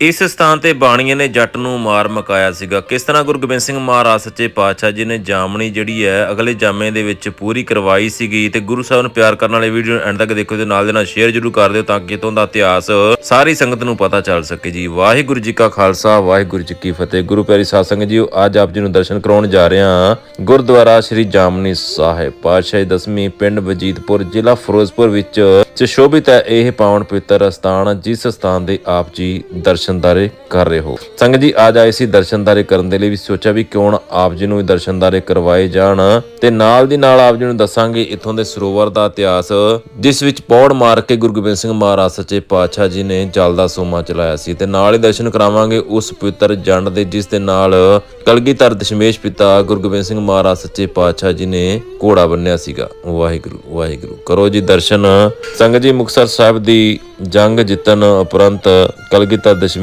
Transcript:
ਇਸ ਸਥਾਨ ਤੇ ਬਾਣੀਆਂ ਨੇ ਜੱਟ ਨੂੰ ਮਾਰ ਮਕਾਇਆ ਸੀਗਾ। ਕਿਸ ਤਰ੍ਹਾਂ ਗੁਰੂ ਗੋਬਿੰਦ ਸਿੰਘ ਮਹਾਰਾਜ ਸੱਚੇ ਪਾਤਸ਼ਾਹ ਜੀ ਨੇ ਜਾਮਣੀ ਜਿਹੜੀ ਹੈ, ਅਗਲੇ ਜਾਮੇ ਦੇ ਵਿੱਚ ਪੂਰੀ ਕਰਵਾਈ ਸੀਗੀ ਤੇ ਗੁਰੂ ਸਾਹਿਬ ਨੂੰ ਪਿਆਰ ਕਰਨ ਵਾਲੇ ਵੀਡੀਓ ਐਂਡ ਤੱਕ ਦੇਖੋ ਤੇ ਨਾਲ ਦੇ ਨਾਲ ਸ਼ੇਅਰ ਜਰੂਰ ਕਰ ਦਿਓ ਤਾਂ ਕਿ ਇਤੋਂ ਦਾ ਇਤਿਹਾਸ ਸਾਰੀ ਸੰਗਤ ਨੂੰ ਪਤਾ ਚੱਲ ਸਕੇ ਜੀ। ਵਾਹਿਗੁਰੂ ਜੀ ਕਾ ਖਾਲਸਾ, ਵਾਹਿਗੁਰੂ ਜੀ ਕੀ ਫਤਿਹ। ਗੁਰੂ ਪਿਆਰੀ ਸਾਧ ਸੰਗਤ ਜੀ ਅੱਜ ਆਪ ਜੀ ਨੂੰ ਦਰਸ਼ਨ ਕਰਾਉਣ ਜਾ ਰਹੇ ਹਾਂ ਗੁਰਦੁਆਰਾ ਸ੍ਰੀ ਜਾਮਨੀ ਸਾਹਿਬ। ਪਾਤਸ਼ਾਹੀ ਦਸਵੀਂ ਪਿੰਡ ਵਜੀਦਪੁਰ, ਜ਼ਿਲ੍ਹਾ ਫਿਰੋਜ਼ਪੁਰ ਵਿੱਚ ਸੁਸ਼ੋਭਿਤ ਹੈ ਇਹ ਪਾਵਨ ਪਵਿੱਤਰ ਸਥਾਨ, ਜਿਸ ਸਥਾਨ ਦੇ ਆਪ ਜੀ ਦਰਸ਼ਨ ਦਰਸ਼ਨਦਾਰੇ ਕਰ ਰਹੇ ਹੋ। ਸੰਗਤ ਜੀ, ਅੱਜ ਆਏ ਸੀ ਦਰਸ਼ਨਦਾਰੇ ਕਰਨ ਦੇ ਲਈ ਵੀ ਸੋਚਿਆ ਵੀ ਕਿਉਂ ਨਾ ਆਪ ਜੀ ਨੂੰ ਵੀ ਦਰਸ਼ਨਦਾਰੇ ਕਰਵਾਏ ਜਾਣ। ਤੇ ਨਾਲ ਦੀ ਨਾਲ ਆਪ ਜੀ ਨੂੰ ਦੱਸਾਂਗੇ ਇੱਥੋਂ ਦੇ ਸਰੋਵਰ ਦਾ ਇਤਿਹਾਸ, ਜਿਸ ਵਿੱਚ ਪੌੜ ਮਾਰ ਕੇ ਗੁਰੂ ਗੋਬਿੰਦ ਸਿੰਘ ਮਹਾਰਾਜ ਸੱਚੇ ਪਾਤਸ਼ਾਹ ਜੀ ਨੇ ਜਲ ਦਾ ਸੋਮਾ ਚਲਾਇਆ ਸੀ। ਤੇ ਨਾਲ ਹੀ ਦਰਸ਼ਨ ਕਰਾਵਾਂਗੇ ਉਸ ਪਵਿੱਤਰ ਜੰਡ ਦੇ, ਜਿਸ ਦੇ ਨਾਲ ਕਲਗੀਧਰ ਦਸ਼ਮੇਸ਼ ਪਿਤਾ ਗੁਰੂ ਗੋਬਿੰਦ ਸਿੰਘ ਮਹਾਰਾਜ ਸੱਚੇ ਪਾਤਸ਼ਾਹ ਜੀ ਨੇ ਘੋੜਾ ਬੰਨਿਆ ਸੀਗਾ। ਵਾਹਿਗੁਰੂ ਵਾਹਿਗੁਰੂ। ਕਰੋ ਜੀ ਦਰਸ਼ਨ। ਸੰਗਤ ਜੀ, ਮੁਕਤਸਰ ਸਾਹਿਬ ਦੀ ਜੰਗ ਜਿੱਤਣ ਉਪਰੰਤ ਕਲਗੀਧਰ ਦਸ਼ਮੇਸ਼